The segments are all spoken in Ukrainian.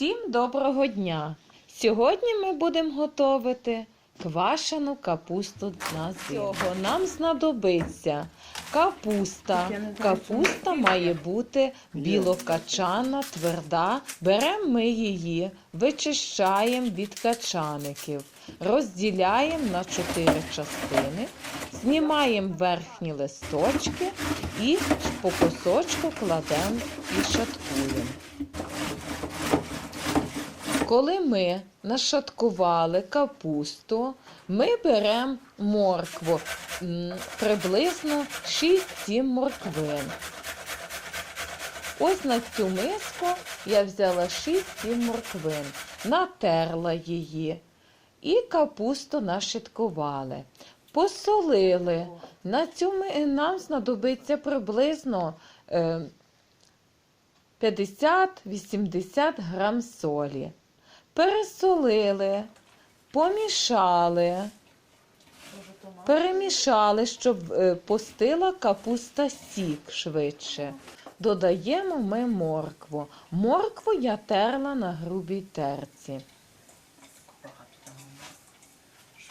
Всім доброго дня! Сьогодні ми будемо готувати квашену капусту на зиму. Нам знадобиться капуста. Капуста має бути білокачана, тверда. Беремо ми її, вичищаємо від качаників, розділяємо на чотири частини, знімаємо верхні листочки і по кусочку кладемо і шаткуємо. Коли ми нашаткували капусту, ми беремо моркву, приблизно 6-7 морквин. Ось на цю миску я взяла 6-7 морквин, натерла її і капусту нашаткували. Посолили. На цю нам знадобиться приблизно е, 50-80 грам солі. Пересолили, помішали, перемішали, щоб е, пустила капуста сік швидше. Додаємо ми моркву. Моркву я терла на грубій терці.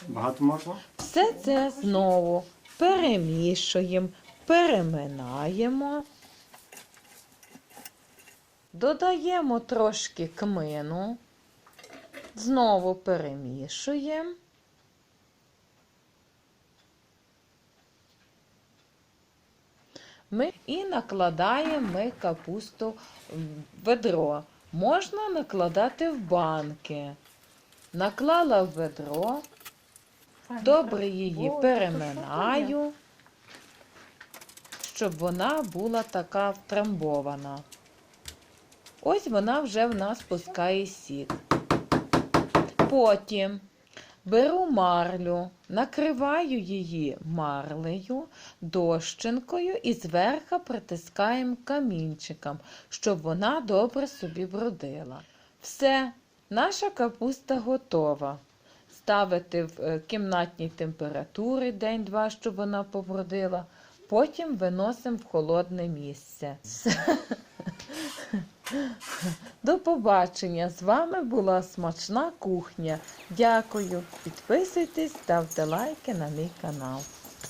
Багато морква? Все це знову перемішуємо, переминаємо. Додаємо трошки кмину, знову перемішуємо. Ми і накладаємо ми капусту в ведро. Можна накладати в банки. Наклала в ведро, Добре її переминаю, щоб вона була така втрамбована. Ось вона вже в нас пускає сік. Потім беру марлю, накриваю її марлею, дощинкою і зверху притискаємо камінчиком, щоб вона добре собі бродила. Все, наша капуста готова ставити в е, кімнатній температурі день-два, щоб вона побродила. Потім виносимо в холодне місце. До побачення! З вами була смачна кухня. Дякую. Підписуйтесь, ставте лайки на мій канал.